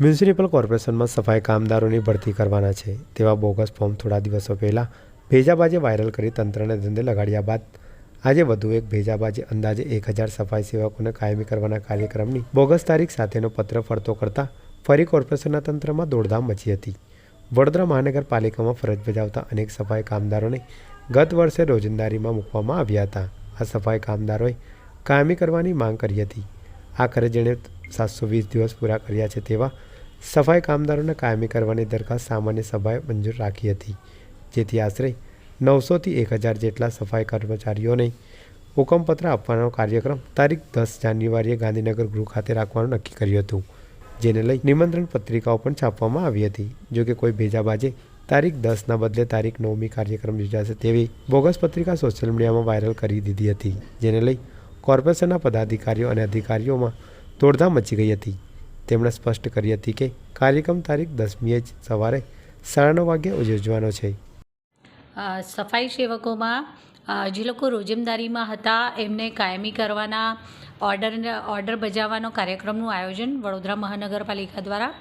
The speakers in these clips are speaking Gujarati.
મ્યુનિસિપલ કોર્પોરેશનમાં સફાઈ કામદારોની ભરતી કરવાના છે. તેવા બોગસ ફોર્મ થોડા દિવસો પહેલાં ભેજાબાજે વાયરલ કરી તંત્રને ધંધે લગાડ્યા બાદ આજે વધુ એક ભેજાબાજે અંદાજે એક હજાર સફાઈ સેવકોને કાયમી કરવાના કાર્યક્રમની બોગસ તારીખ સાથેનો પત્ર ફરતો કરતા ફરી કોર્પોરેશનના તંત્રમાં દોડધામ મચી હતી. વડોદરા મહાનગરપાલિકામાં ફરજ બજાવતા અનેક સફાઈ કામદારોને ગત વર્ષે રોજંદારીમાં મૂકવામાં આવ્યા હતા. આ સફાઈ કામદારોએ કાયમી કરવાની માંગ કરી હતી. આખરે જેણે સાતસો વીસ દિવસ પૂરા કર્યા છે તેવા સફાઈ કામદારોને કાયમી કરવાની દરખાસ્ત સામાન્ય સભાએ મંજૂર રાખી હતી. જેથી આશરે નવસોથી એક હજાર જેટલા સફાઈ કર્મચારીઓને હુકમપત્ર આપવાનો કાર્યક્રમ તારીખ દસ જાન્યુઆરીએ ગાંધીનગર ગૃહ ખાતે રાખવાનું નક્કી કર્યું હતું. જેને લઈ નિમંત્રણ પત્રિકાઓ પણ છાપવામાં આવી હતી. જો કે કોઈ ભેજાબાજે તારીખ દસના બદલે તારીખ નવમી કાર્યક્રમ યોજાશે તેવી બોગસ પત્રિકા સોશિયલ મીડિયામાં વાયરલ કરી દીધી હતી. જેને લઈ કોર્પોરેશનના પદાધિકારીઓ અને અધિકારીઓમાં દોડધામ મચી ગઈ હતી. તેમણે સ્પષ્ટ કરી હતી કે કાર્યક્રમ તારીખ દસમીએ જ સવારે સાડા નવ વાગ્યે યોજવાનો છે. સફાઈ સેવકોમાં જે લોકો રોજમદારીમાં હતા, એમને કાયમી કરવાના ઓર્ડર ઓર્ડર બજાવવાનો કાર્યક્રમનું આયોજન વડોદરા મહાનગરપાલિકા દ્વારા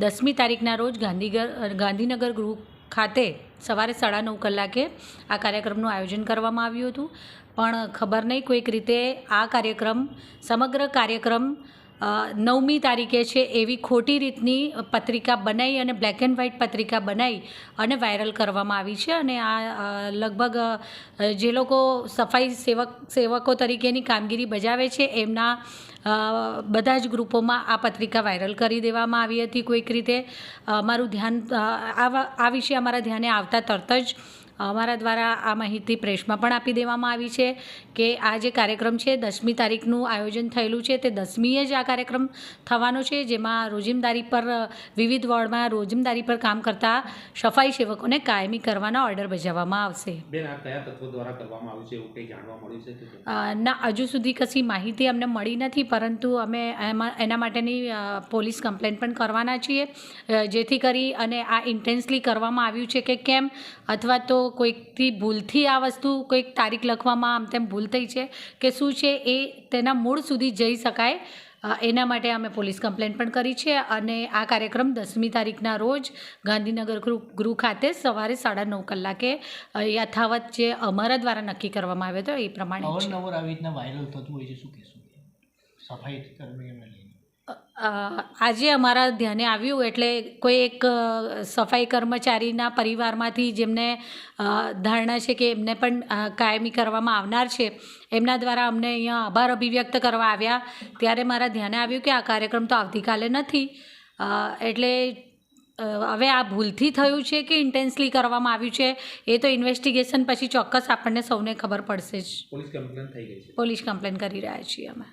દસમી તારીખના રોજ ગાંધીગર ગાંધીનગર ગૃહ ખાતે સવારે સાડા નવ કલાકે આ કાર્યક્રમનું આયોજન કરવામાં આવ્યું હતું. પણ ખબર નહીં કોઈક રીતે આ કાર્યક્રમ, સમગ્ર કાર્યક્રમ નવમી તારીખે છે એવી ખોટી રીતની પત્રિકા બનાવી અને બ્લેક એન્ડ વ્હાઇટ પત્રિકા બનાવી અને વાયરલ કરવામાં આવી છે અને આ લગભગ જે લોકો સફાઈ સેવક, સેવકો તરીકેની કામગીરી બજાવે છે એમના બધા જ ગ્રુપોમાં આ પત્રિકા વાયરલ કરી દેવામાં આવી હતી કોઈક રીતે. અમારું ધ્યાન આ વિશે અમારા ધ્યાને આવતા તરત જ અમારા દ્વારા આ માહિતી પ્રેસમાં પણ આપી દેવામાં આવી છે કે આ જે કાર્યક્રમ છે દસમી તારીખનું આયોજન થયેલું છે તે દસમીએ જ આ કાર્યક્રમ થવાનો છે જેમાં રોજિંદારી પર વિવિધ વોર્ડમાં રોજિંદારી પર કામ કરતા સફાઈ સેવકોને કાયમી કરવાના ઓર્ડર બજાવવામાં આવશે. બેન આ કયા તત્વો દ્વારા કરવામાં આવ્યું છે એવું કંઈ જાણવા મળ્યું છે ના હજુ સુધી કશી માહિતી અમને મળી નથી પરંતુ અમે એમાં એના માટેની પોલીસ કમ્પ્લેન પણ કરવાના છીએ જેથી કરી અને આ ઇન્ટેન્સલી કરવામાં આવ્યું છે કે કેમ અથવા તો કોઈકથી ભૂલથી આ વસ્તુ કોઈક તારીખ લખવામાં આમ તેમ ભૂલ થઈ છે કે શું છે એ તેના મૂળ સુધી જઈ શકાય. એના માટે અમે પોલીસ કમ્પ્લેન પણ કરી છે અને આ કાર્યક્રમ દસમી તારીખના રોજ ગાંધીનગર ગૃહ ખાતે સવારે સાડા નવ કલાકે યથાવત જે અમારા દ્વારા નક્કી કરવામાં આવ્યો હતો એ પ્રમાણે આવી રીતના વાયરલ થતું હોય છે, શું કહેશું? સફાઈ આજે અમારા ધ્યાને આવ્યું એટલે કોઈ એક સફાઈ કર્મચારીના પરિવારમાંથી જેમને ધારણા છે કે એમને પણ કાયમી કરવામાં આવનાર છે એમના દ્વારા અમને અહીંયા આભાર અભિવ્યક્ત કરવા આવ્યા. ત્યારે મારા ધ્યાને આવ્યું કે આ કાર્યક્રમ તો આવતીકાલે નથી. એટલે હવે આ ભૂલથી થયું છે કે ઇન્ટેન્સલી કરવામાં આવ્યું છે એ તો ઇન્વેસ્ટિગેશન પછી ચોક્કસ આપણને સૌને ખબર પડશે જ. પોલીસ કમ્પ્લેન થઈ ગઈ છે. પોલીસ કમ્પ્લેન કરી રહ્યા છીએ અમે.